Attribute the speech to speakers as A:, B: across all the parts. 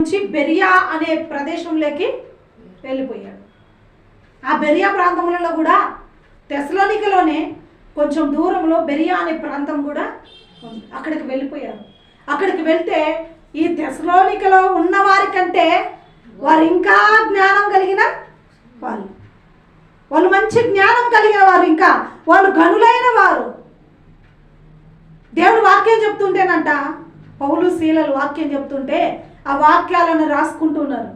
A: నుంచి బెరియా అనే ప్రదేశంలోకి వెళ్ళిపోయాడు. ఆ బెరియా ప్రాంతంలో కూడా తెసలోనికలోనే కొంచెం దూరంలో బెరియా అనే ప్రాంతం కూడా ఉంది. అక్కడికి వెళ్ళిపోయారు. అక్కడికి వెళ్తే ఈ తెసలోనికలో ఉన్న వారికంటే వారు ఇంకా జ్ఞానం కలిగిన వాళ్ళు. వాళ్ళు మంచి జ్ఞానం కలిగిన వారు ఇంకా. వాళ్ళు గనులైన వారు. దేవుడు వాక్యం చెప్తుంటేనంట పౌలు శీలలు వాక్యం చెప్తుంటే ఆ వాక్యాలను రాసుకుంటున్నారు.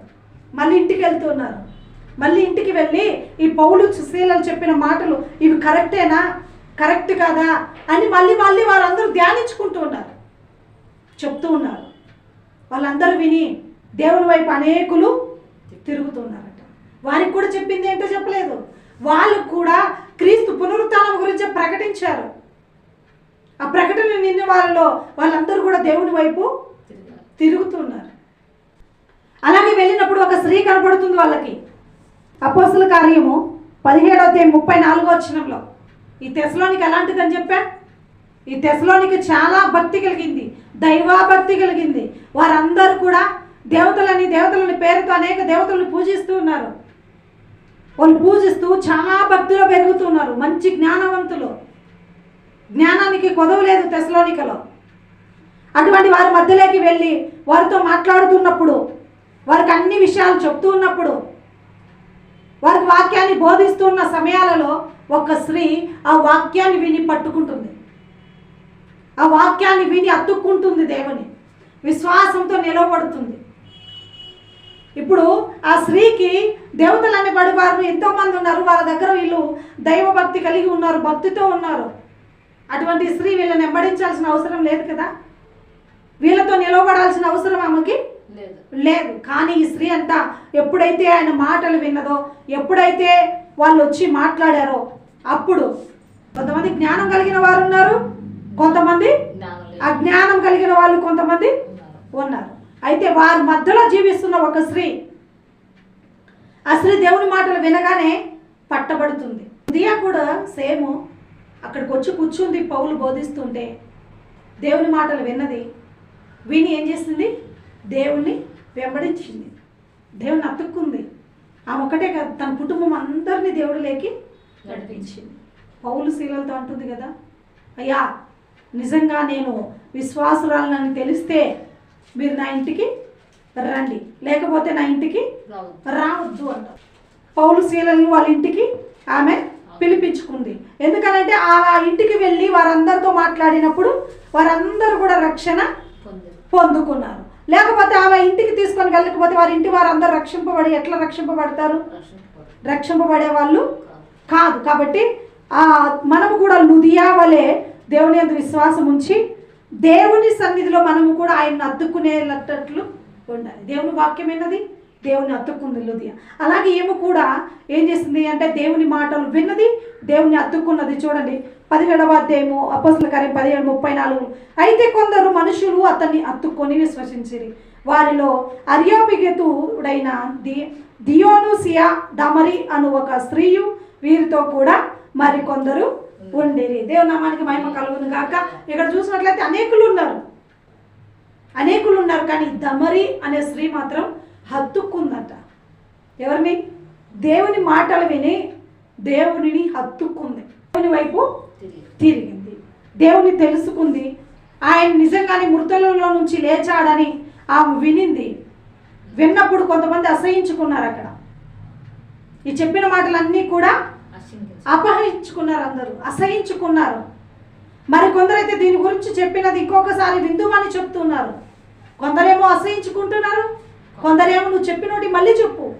A: మళ్ళీ ఇంటికి వెళ్తున్నారు మళ్ళీ ఇంటికి వెళ్ళి ఈ పౌలు శీలలు చెప్పిన మాటలు ఇవి కరెక్టేనా? కరెక్ట్ కాదా? అని మళ్ళీ మళ్ళీ వాళ్ళందరూ ధ్యానించుకుంటూ ఉన్నారు. చెప్తూ ఉన్నారు. వాళ్ళందరూ విని దేవుని వైపు అనేకులు తిరుగుతున్నారట. వారికి కూడా చెప్పింది ఏంటో చెప్పలేదు. వాళ్ళు కూడా క్రీస్తు పునరుత్థానం గురించి ప్రకటించారు. ఆ ప్రకటన నిన్న వాళ్ళలో వాళ్ళందరూ కూడా దేవుని వైపు తిరుగుతున్నారు. అలాగే వెళ్ళినప్పుడు ఒక స్త్రీ కనపడుతుంది వాళ్ళకి. అపోసల కార్యము పదిహేడో అధ్యాయం ముప్పై నాలుగో వచ్చినంలో ఈ తెసలోనికి ఎలాంటిదని చెప్పా? ఈ తెసలోనికి చాలా భక్తి కలిగింది దైవాభక్తి కలిగింది. వారందరూ కూడా దేవతలని దేవతలని పేరుతో అనేక దేవతలను పూజిస్తూ ఉన్నారు. వాళ్ళు పూజిస్తూ చాలా భక్తిలో పెరుగుతున్నారు మంచి జ్ఞానవంతులు. జ్ఞానానికి కొదవ లేదు తెసలోనికలో అటువంటి వారి మధ్యలోకి వెళ్ళి వారితో మాట్లాడుతున్నప్పుడు వారికి అన్ని విషయాలు చెప్తూ ఉన్నప్పుడు వారికి వాక్యాన్ని బోధిస్తున్న సమయాలలో ఒక స్త్రీ ఆ వాక్యాన్ని విని పట్టుకుంటుంది. ఆ వాక్యాన్ని విని అతుక్కుంటుంది దేవుని. విశ్వాసంతో నిలవబడుతుంది ఇప్పుడు ఆ స్త్రీకి దేవతలు అనే వారు ఎంతోమంది ఉన్నారు వాళ్ళ దగ్గర వీళ్ళు దైవభక్తి కలిగి ఉన్నారు భక్తితో ఉన్నారు. అటువంటి స్త్రీ వీళ్ళని వెంబడించాల్సిన అవసరం లేదు కదా? వీళ్ళతో నిలవబడాల్సిన అవసరం ఆమెకి
B: లేదు.
A: కానీ ఈ స్త్రీ అంతా ఎప్పుడైతే ఆయన మాటలు విన్నదో ఎప్పుడైతే వాళ్ళు వచ్చి మాట్లాడారో అప్పుడు కొంతమంది జ్ఞానం కలిగిన వారు ఉన్నారు కొంతమంది అజ్ఞానం కలిగిన వాళ్ళు కొంతమంది
B: ఉన్నారు.
A: అయితే వారి మధ్యలో జీవిస్తున్న ఒక స్త్రీ ఆ స్త్రీ దేవుని మాటలు వినగానే పట్టబడుతుంది. ఉదయ కూడా సేమ్ అక్కడికి వచ్చి కూర్చుంది పౌలు బోధిస్తుంటే దేవుని మాటలు విన్నది విని ఏం చేసింది దేవుణ్ణి వెంబడించింది. దేవుని అతుక్కుంది. ఆమె ఒకటే కాదు తన కుటుంబం అందరినీ దేవుడు లేకి నడిపించింది. పౌలు శీలలతో అంటుంది కదా అయ్యా నిజంగా నేను విశ్వాసురాలని తెలిస్తే మీరు నా ఇంటికి రండి లేకపోతే నా ఇంటికి
B: రావు
A: రావద్దు అంటారు. పౌలు శీలను వాళ్ళ ఇంటికి ఆమె పిలిపించుకుంది. ఎందుకనంటే ఆ ఇంటికి వెళ్ళి వారందరితో మాట్లాడినప్పుడు వారందరూ కూడా రక్షణ పొందుకున్నారు. లేకపోతే ఆమె ఇంటికి తీసుకొని వెళ్ళకపోతే వారి ఇంటి వారందరూ రక్షింపబడి ఎట్లా రక్షింపబడతారు? రక్షింపబడే వాళ్ళు
B: కాదు.
A: కాబట్టి మనము కూడా నుదియా వలె దేవుని అందు విశ్వాసం ఉంచి దేవుని సన్నిధిలో మనము కూడా ఆయన్ని అద్దుకునేటట్లు ఉండాలి. దేవుని వాక్యం ఏంటది దేవుని అత్తుకుంది అలాగే ఏమో కూడా ఏం చేసింది అంటే దేవుని మాటలు విన్నది దేవుని అత్తుకున్నది చూడండి. పదిహేడవ అధ్యాయము అపోసల కార్యం పదిహేడు ముప్పై నాలుగు. అయితే కొందరు మనుషులు అతన్ని అత్తుకొని విశ్వసించిరి. వారిలో అర్యోపిగతుడైన ది దియోనుసియా డమరి అను ఒక స్త్రీయు వీరితో కూడా మరికొందరు ఉండేది ఉండేరి. దేవుని మహిమ కలుగును గాక. ఇక్కడ చూసినట్లయితే అనేకులు ఉన్నారు. అనేకులు ఉన్నారు కానీ దమరి అనే స్త్రీ మాత్రం హత్తుక్కుందట ఎవరిని? దేవుని మాటలు విని దేవునిని హత్తుక్కుంది దేవుని వైపు
B: తిరిగి
A: తిరిగింది. దేవుని తెలుసుకుంది. ఆయన నిజంగానే మృతులలో నుంచి లేచాడని ఆమె వినింది. విన్నప్పుడు కొంతమంది అసహించుకున్నారు అక్కడ. ఈ చెప్పిన మాటలన్నీ కూడా. అపహరించుకున్నారు అందరూ. అసహించుకున్నారు. మరి కొందరైతే దీని గురించి చెప్పినది ఇంకొకసారి విందుమని చెప్తున్నారు. కొందరేమో అసహించుకుంటున్నారు. కొందరేమో నువ్వు చెప్పినోటి మళ్ళీ చెప్పు.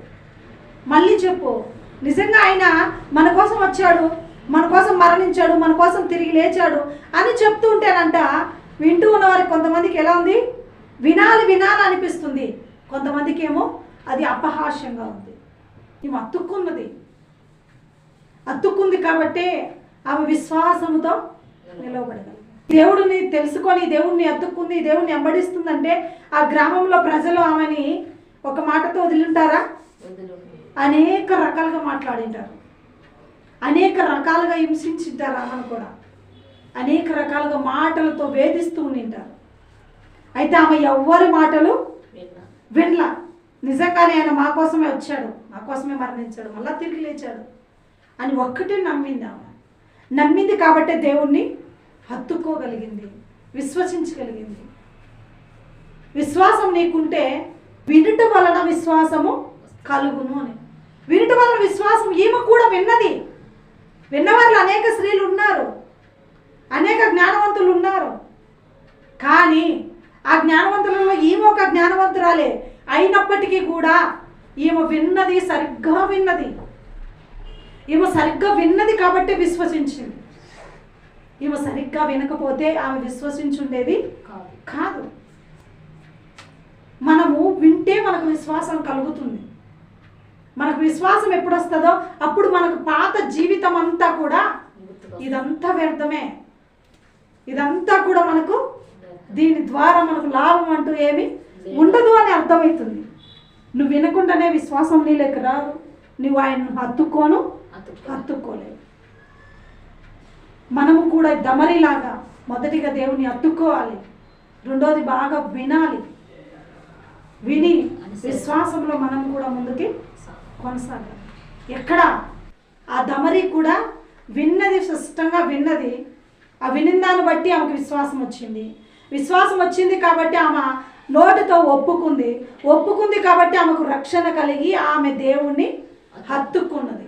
A: మళ్ళీ చెప్పు. నిజంగా ఆయన మన కోసం వచ్చాడు మన కోసం మరణించాడు మన కోసం తిరిగి లేచాడు అని చెప్తూ ఉంటేనంట వింటూ ఉన్న వారికి కొంతమందికి ఎలా ఉంది? వినాలి వినాలి అనిపిస్తుంది. కొంతమందికి ఏమో అది అపహాస్యంగా ఉంది. ఈమె అతుక్కున్నది. అతుక్కుంది కాబట్టే ఆమె విశ్వాసముతో నిలవబడగలదు దేవుడిని తెలుసుకొని దేవుణ్ణి అతుక్కుంది దేవుణ్ణి వెంబడిస్తుందంటే ఆ గ్రామంలో ప్రజలు ఆమెని ఒక మాటతో వదిలింటారా?
B: వదిలు
A: అనేక రకాలుగా మాట్లాడింటారు. అనేక రకాలుగా హింసించింటారు ఆమెను కూడా. అనేక రకాలుగా మాటలతో వేధిస్తూ ఉండింటారు. అయితే ఆమె ఎవ్వరి మాటలు వినలా. నిజంగానే ఆయన మా కోసమే వచ్చాడు మా కోసమే మరణించాడు మళ్ళా తిరిగి లేచాడు అని ఒక్కటే నమ్మింది ఆమె. నమ్మింది కాబట్టే దేవుణ్ణి హత్తుకోగలిగింది విశ్వసించగలిగింది. విశ్వాసం నీకుంటే వినుట వలన విశ్వాసము కలుగును అని. వినుట వలన విశ్వాసం ఈమె కూడా విన్నది. విన్నవారు అనేక స్త్రీలు ఉన్నారు. అనేక జ్ఞానవంతులు ఉన్నారు. కానీ ఆ జ్ఞానవంతులలో ఈమె ఒక జ్ఞానవంతురాలే. అయినప్పటికీ కూడా ఈమె విన్నది సరిగ్గా విన్నది. ఈమె సరిగ్గా విన్నది కాబట్టి విశ్వసించింది. ఈమె సరిగ్గా వినకపోతే ఆమె విశ్వసించుండేది
B: కాదు.
A: మనము వింటే మనకు విశ్వాసం కలుగుతుంది. మనకు విశ్వాసం ఎప్పుడు వస్తుందో అప్పుడు మనకు పాత జీవితం అంతా కూడా ఇదంతా వ్యర్థమే. ఇదంతా కూడా మనకు దీని ద్వారా మనకు లాభం అంటూ ఏమి ఉండదు అని అర్థమవుతుంది. నువ్వు వినకుండానే విశ్వాసం నీలోకి రాదు. నువ్వు ఆయన్ను హత్తుకోను. హత్తుకోలేవు. మనము కూడా దమరిలాగా మొదటిగా దేవుని అత్తుకోవాలి. రెండోది బాగా వినాలి. విని విశ్వాసంలో మనం కూడా ముందుకి కొనసాగాలి. ఎక్కడ? ఆ దమరి కూడా విన్నది స్పష్టంగా విన్నది. ఆ వినిన దాన్ని బట్టి ఆమెకు విశ్వాసం వచ్చింది. విశ్వాసం వచ్చింది కాబట్టి ఆమె నోటితో ఒప్పుకుంది. ఒప్పుకుంది కాబట్టి ఆమెకు రక్షణ కలిగి ఆమె దేవుణ్ణి హత్తుకున్నది.